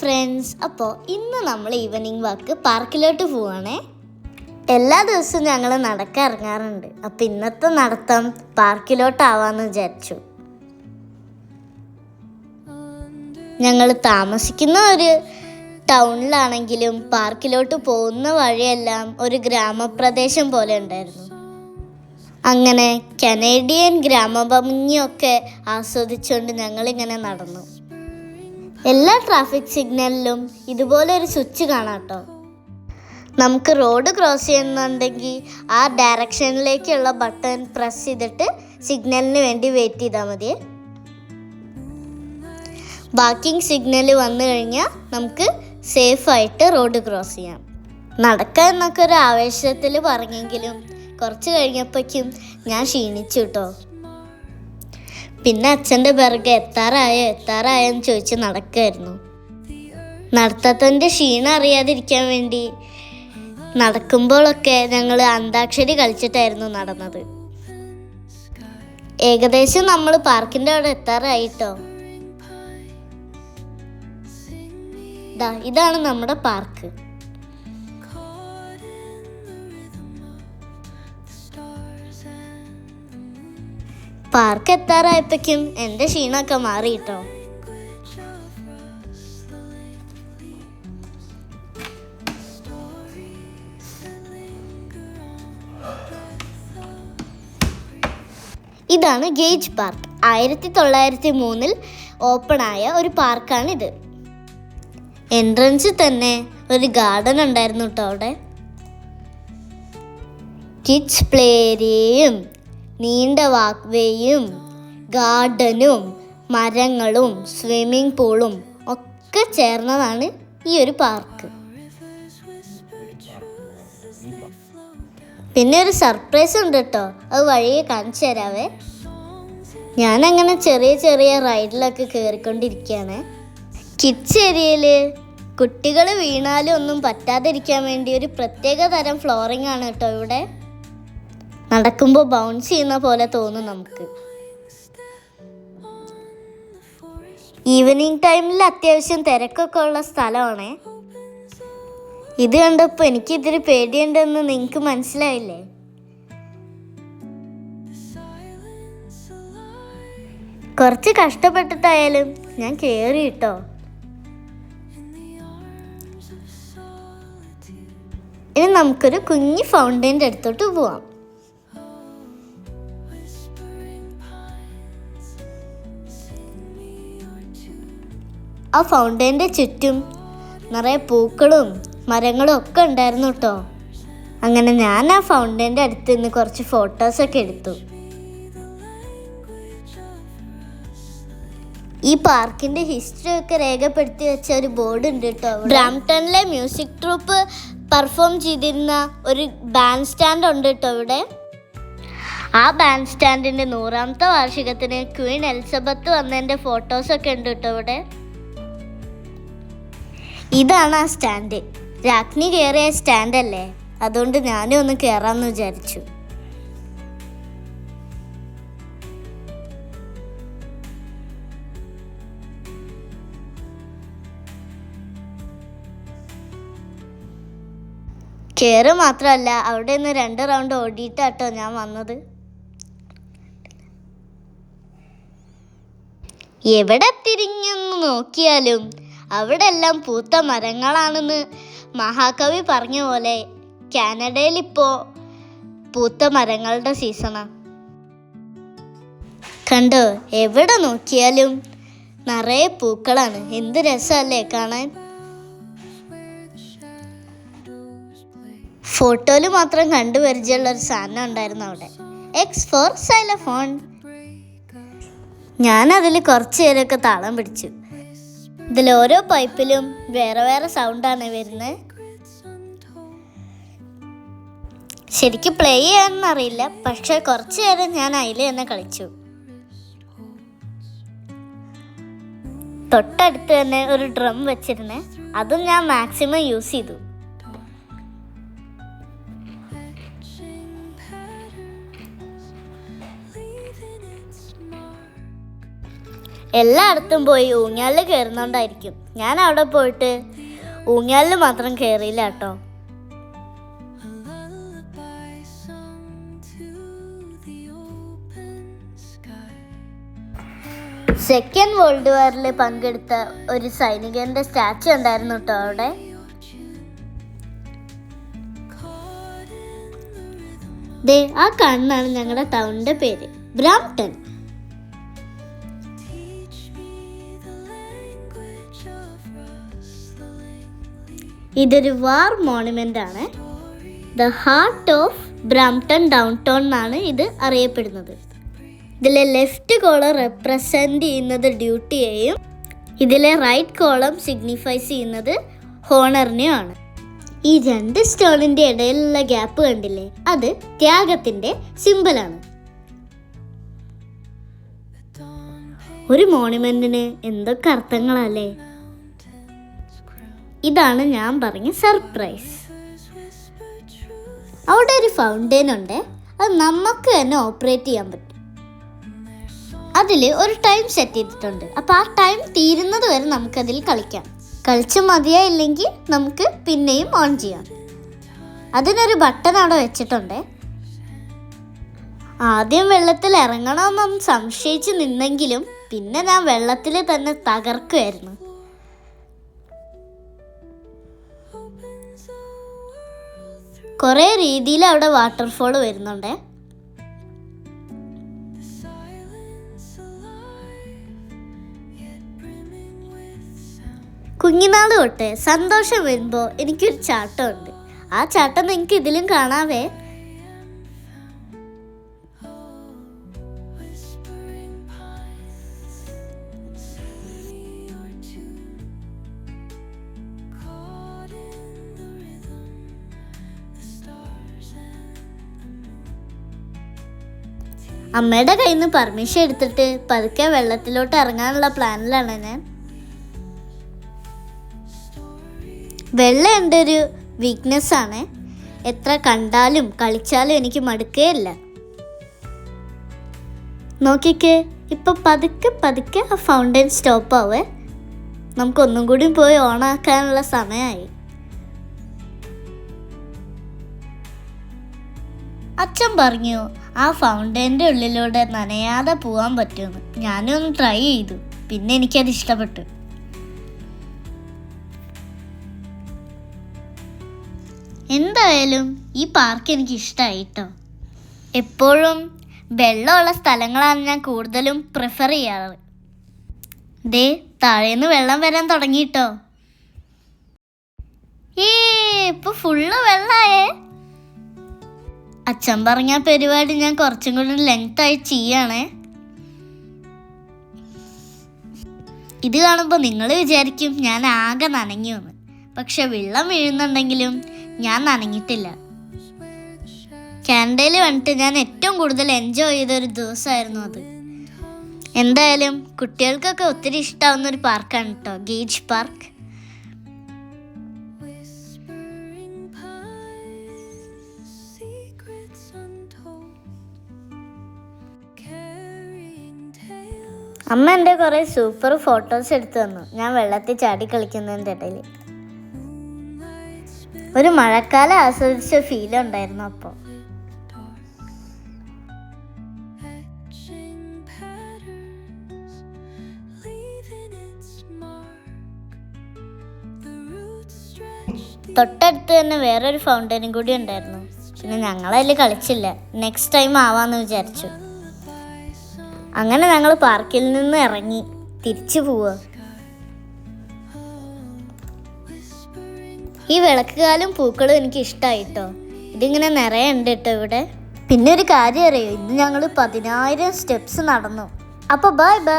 Friends അപ്പോൾ ഇന്ന് നമ്മൾ ഈവനിങ് വാക്ക് പാർക്കിലോട്ട് പോവാണേ. എല്ലാ ദിവസവും ഞങ്ങൾ നടക്കാൻ ഇറങ്ങാറുണ്ട് അപ്പം ഇന്നത്തെ നടത്തം പാർക്കിലോട്ടാവാന്ന് വിചാരിച്ചു. ഞങ്ങൾ താമസിക്കുന്ന ഒരു ടൗണിലാണെങ്കിലും പാർക്കിലോട്ട് പോകുന്ന വഴിയെല്ലാം ഒരു ഗ്രാമപ്രദേശം പോലെ ഉണ്ടായിരുന്നു. അങ്ങനെ കനേഡിയൻ ഗ്രാമഭംഗിയൊക്കെ ആസ്വദിച്ചുകൊണ്ട് ഞങ്ങളിങ്ങനെ നടന്നു. എല്ലാ ട്രാഫിക് സിഗ്നലിലും ഇതുപോലെ ഒരു സ്വിച്ച് കാണാട്ടോ. നമുക്ക് റോഡ് ക്രോസ് ചെയ്യുന്നുണ്ടെങ്കിൽ ആ ഡയറക്ഷനിലേക്കുള്ള ബട്ടൺ പ്രസ് ചെയ്തിട്ട് സിഗ്നലിന് വേണ്ടി വെയിറ്റ് ചെയ്താൽ മതി. ബാക്കിംഗ് സിഗ്നൽ വന്നു കഴിഞ്ഞാൽ നമുക്ക് സേഫായിട്ട് റോഡ് ക്രോസ് ചെയ്യാം. നടക്കാൻ എന്നൊക്കെ ഒരു ആവേശത്തിൽ പറഞ്ഞെങ്കിലും കുറച്ച് കഴിഞ്ഞപ്പോഴേക്കും ഞാൻ ക്ഷീണിച്ചു കേട്ടോ പിന്നെ അച്ഛന്റെ പിറകെ എത്താറായോ എത്താറായോ എന്ന് ചോദിച്ച് നടക്കുമായിരുന്നു നടത്തത്തിന്റെ ക്ഷീണം അറിയാതിരിക്കാൻ വേണ്ടി നടക്കുമ്പോഴൊക്കെ ഞങ്ങൾ അന്താക്ഷരി കളിച്ചിട്ടായിരുന്നു നടന്നത്. ഏകദേശം നമ്മൾ പാർക്കിന്റെ അവിടെ എത്താറായിട്ടോ? ഇതാണ് നമ്മുടെ പാർക്ക്. പാർക്ക് എത്താറായപ്പോഴേക്കും എന്റെ ക്ഷീണമൊക്കെ മാറി കേട്ടോ. ഇതാണ് ഗേജ് പാർക്ക്. ആയിരത്തി തൊള്ളായിരത്തി മൂന്നിൽ ഓപ്പണായ ഒരു പാർക്കാണിത്. എൻട്രൻസിൽ തന്നെ ഒരു ഗാർഡൻ ഉണ്ടായിരുന്നു കേട്ടോ അവിടെ. കിഡ്സ് പ്ലേ ഏരിയയും നീണ്ട വാക്വേയും ഗാർഡനും മരങ്ങളും സ്വിമ്മിംഗ് പൂളും ഒക്കെ ചേർന്നതാണ് ഈ ഒരു പാർക്ക്. പിന്നെ ഒരു സർപ്രൈസ് ഉണ്ട് കേട്ടോ. അത് വഴിയെ കാണിച്ചു തരാവേ. ഞാനങ്ങനെ ചെറിയ ചെറിയ റൈഡിലൊക്കെ കയറിക്കൊണ്ടിരിക്കുകയാണ് കിഡ്സ് ഏരിയയിൽ കുട്ടികൾ വീണാലും ഒന്നും പറ്റാതിരിക്കാൻ വേണ്ടി ഒരു പ്രത്യേക തരം ഫ്ലോറിംഗ് ആണ് കേട്ടോ ഇവിടെ. നടക്കുമ്പോൾ ബൗൺസ് ചെയ്യുന്ന പോലെ തോന്നും നമുക്ക്. ഈവനിങ് ടൈമിൽ അത്യാവശ്യം തിരക്കൊക്കെ ഉള്ള സ്ഥലമാണേ. ഇത് കണ്ടപ്പോൾ എനിക്ക് എനിക്കിതിരി പേടിയുണ്ടെന്ന് നിങ്ങൾക്ക് മനസ്സിലായില്ലേ? കുറച്ച് കഷ്ടപ്പെട്ടിട്ടായാലും ഞാൻ കയറി കേട്ടോ ഇനി നമുക്കൊരു കുഞ്ഞു ഫൗണ്ടൈന്റെ അടുത്തോട്ട് പോവാം. ആ ഫൗണ്ടൈന്റെ ചുറ്റും നിറയെ പൂക്കളും മരങ്ങളും ഒക്കെ ഉണ്ടായിരുന്നു കേട്ടോ അങ്ങനെ ഞാൻ ആ ഫൗണ്ടൈന്റെ അടുത്ത് നിന്ന് കുറച്ച് ഫോട്ടോസൊക്കെ എടുത്തു. ഈ പാർക്കിന്റെ ഹിസ്റ്ററി ഒക്കെ രേഖപ്പെടുത്തി വെച്ച ഒരു ബോർഡ് ഉണ്ട് കേട്ടോ ബ്രാംപ്ടണിലെ മ്യൂസിക് ട്രൂപ്പ് പെർഫോം ചെയ്തിരുന്ന ഒരു ബാൻഡ് സ്റ്റാൻഡ് ഉണ്ട് കേട്ടോ ഇവിടെ. ആ ബാൻഡ് സ്റ്റാൻഡിന്റെ നൂറാമത്തെ വാർഷികത്തിന് ക്വീൻ എലിസബത്ത് വന്നതിന്റെ ഫോട്ടോസൊക്കെ ഉണ്ട് കേട്ടോ ഇവിടെ. ഇതാണ് ആ സ്റ്റാൻഡ്. രാജ്ഞി കയറിയ സ്റ്റാൻഡ് അല്ലേ അതുകൊണ്ട് ഞാനും ഒന്ന് കയറാമെന്ന് വിചാരിച്ചു. കയറ് മാത്രമല്ല അവിടെ നിന്ന് രണ്ട് റൗണ്ട് ഓടിയിട്ടാട്ടോ ഞാൻ വന്നത്. എവിടെ തിരിഞ്ഞെന്ന് നോക്കിയാലും അവിടെ എല്ലാം പൂത്ത മരങ്ങളാണെന്ന് മഹാകവി പറഞ്ഞ പോലെ കാനഡയിൽ ഇപ്പോ പൂത്ത മരങ്ങളുടെ സീസണാണ് കണ്ടോ എവിടെ നോക്കിയാലും നിറയെ പൂക്കളാണ്. എന്ത് രസമല്ലേ കാണാൻ? ഫോട്ടോയിൽ മാത്രം കണ്ടു പരിചയമുള്ള ഒരു സാധനം ഉണ്ടായിരുന്നു അവിടെ. എക്സ് ഫോർ സൈലഫോൺ ഞാൻ അതിൽ കുറച്ച് നേരമൊക്കെ താളം പിടിച്ചു. ഇതിൽ ഓരോ പൈപ്പിലും വേറെ വേറെ സൗണ്ടാണ് വരുന്നത് ശരിക്കും പ്ലേ ചെയ്യാനൊന്നും അറിയില്ല പക്ഷെ കുറച്ചു നേരം ഞാൻ അതിൽ തന്നെ കളിച്ചു. തൊട്ടടുത്ത് തന്നെ ഒരു ഡ്രം വെച്ചിരുന്നേ അതും ഞാൻ മാക്സിമം യൂസ് ചെയ്തു. എല്ലായിടത്തും പോയി ഊഞ്ഞാലിൽ കയറുന്നോണ്ടായിരിക്കും ഞാൻ അവിടെ പോയിട്ട് ഊഞ്ഞാലിൽ മാത്രം കയറിയില്ല കേട്ടോ. സെക്കൻഡ് വേൾഡ് വാറിൽ പങ്കെടുത്ത ഒരു സൈനികന്റെ സ്റ്റാച്ചു ഉണ്ടായിരുന്നു കേട്ടോ അവിടെ. ദേ ആ കാണുന്നതാണ് ഞങ്ങളുടെ ടൗണിന്റെ പേര്. ബ്രാംപ്ടൺ. ഇതൊരു വാർ മോണുമെന്റ് ആണ്. The heart of Brampton downtown എന്നാണ് ഇത് അറിയപ്പെടുന്നത്. ഇതിലെ ലെഫ്റ്റ് കോളം റെപ്രസെന്റ് ചെയ്യുന്നത് ഡ്യൂട്ടിയെയും ഇതിലെ റൈറ്റ് കോളം സിഗ്നിഫൈസ് ചെയ്യുന്നത് ഹോണറിനെയുമാണ് ഈ രണ്ട് സ്റ്റോണിന്റെ ഇടയിലുള്ള ഗ്യാപ്പ് കണ്ടില്ലേ? അത് ത്യാഗത്തിന്റെ സിമ്പിളാണ് ഒരു മോണുമെന്റിന് എന്തൊക്കെ അർത്ഥങ്ങളല്ലേ. ഇതാണ് ഞാൻ പറഞ്ഞ സർപ്രൈസ് അവിടെ ഒരു ഫൗണ്ടെയിൻ ഉണ്ട്. അത് നമുക്ക് തന്നെ ഓപ്പറേറ്റ് ചെയ്യാൻ പറ്റും. അതിൽ ഒരു ടൈം സെറ്റ് ചെയ്തിട്ടുണ്ട്. അപ്പോൾ ആ ടൈം തീരുന്നത് വരെ നമുക്കതിൽ കളിക്കാം. കളിച്ച് മതിയായില്ലെങ്കിൽ നമുക്ക് പിന്നെയും ഓൺ ചെയ്യാം. അതിനൊരു ബട്ടൺ അവിടെ വെച്ചിട്ടുണ്ട്. ആദ്യം വെള്ളത്തിൽ ഇറങ്ങണമെന്നൊന്ന് സംശയിച്ച് നിന്നെങ്കിലും പിന്നെ ഞാൻ വെള്ളത്തിൽ തന്നെ തകർക്കുമായിരുന്നു കുറേ രീതിയിൽ അവിടെ വാട്ടർഫോൾ വരുന്നുണ്ട്. കുഞ്ഞിനാൾ തൊട്ട് സന്തോഷം വരുമ്പോൾ എനിക്കൊരു ചാട്ടമുണ്ട് ആ ചാട്ടം നിങ്ങൾക്ക് ഇതിലും കാണാവേ അമ്മയുടെ കയ്യിൽ നിന്ന് പെർമിഷൻ എടുത്തിട്ട് പതുക്കെ വെള്ളത്തിലോട്ട് ഇറങ്ങാനുള്ള പ്ലാനിലാണ് ഞാൻ. വെള്ളം എന്റെ ഒരു വീക്ക്നെസ് ആണ്. എത്ര കണ്ടാലും കളിച്ചാലും എനിക്ക് മടുക്കുകയില്ല നോക്കിക്കേ ഇപ്പൊ പതുക്കെ പതുക്കെ ആ ഫൗണ്ടൻ സ്റ്റോപ്പ് ആവേ. നമുക്കൊന്നും കൂടി പോയി ഓണാക്കാനുള്ള സമയമായി അച്ഛൻ പറഞ്ഞു ആ ഫൗണ്ടൈന്റെ ഉള്ളിലൂടെ നനയാതെ പോകാൻ പറ്റുമെന്ന് ഞാനൊന്ന് ട്രൈ ചെയ്തു. പിന്നെ എനിക്കത് ഇഷ്ടപ്പെട്ടു. എന്തായാലും ഈ പാർക്ക് എനിക്ക് ഇഷ്ടമായി കേട്ടോ എപ്പോഴും വെള്ളമുള്ള സ്ഥലങ്ങളാണ് ഞാൻ കൂടുതലും പ്രിഫർ ചെയ്യാറ്. ദേ താഴേന്ന് വെള്ളം വരാൻ തുടങ്ങിയിട്ടോ ഏ ഇപ്പൊ ഫുള്ള് വെള്ളായേ. അച്ഛൻ പറഞ്ഞ പരിപാടി ഞാൻ കുറച്ചും കൂടി ലെങ്ത് ആയി ചെയ്യണേ. ഇത് കാണുമ്പോൾ നിങ്ങൾ വിചാരിക്കും ഞാൻ ആകെ നനഞ്ഞു എന്ന്. പക്ഷെ വെള്ളം വീഴുന്നുണ്ടെങ്കിലും ഞാൻ നനഞ്ഞിട്ടില്ല. കാൻഡയിൽ വന്നിട്ട് ഞാൻ ഏറ്റവും കൂടുതൽ എൻജോയ് ചെയ്ത ഒരു ദിവസമായിരുന്നു അത്. എന്തായാലും കുട്ടികൾക്കൊക്കെ ഒത്തിരി ഇഷ്ടാവുന്ന ഒരു പാർക്കാണ് കേട്ടോ ഗേജ് പാർക്ക് അമ്മ എന്റെ കുറേ സൂപ്പർ ഫോട്ടോസ് എടുത്തു തന്നു. ഞാൻ വെള്ളത്തിൽ ചാടി കളിക്കുന്നതിന്റെ ഇടയിൽ. ഒരു മഴക്കാലം ആസ്വദിച്ച ഫീൽ ഉണ്ടായിരുന്നു അപ്പോൾ തൊട്ടടുത്ത് തന്നെ വേറൊരു ഫൗണ്ടനും കൂടി ഉണ്ടായിരുന്നു. പിന്നെ ഞങ്ങളതിൽ കളിച്ചില്ല. നെക്സ്റ്റ് ടൈം ആവാന്ന് വിചാരിച്ചു. അങ്ങനെ ഞങ്ങൾ പാർക്കിൽ നിന്ന് ഇറങ്ങി തിരിച്ചു പോവുക. ഈ വിളക്കുകാലും പൂക്കളും എനിക്ക് ഇഷ്ടമായിട്ടോ ഇതിങ്ങനെ നിറയെ ഉണ്ട് കേട്ടോ ഇവിടെ. പിന്നെ ഒരു കാര്യം അറിയോ? ഇന്ന് ഞങ്ങൾ പതിനായിരം സ്റ്റെപ്സ് നടന്നു. അപ്പോൾ ബൈ ബൈ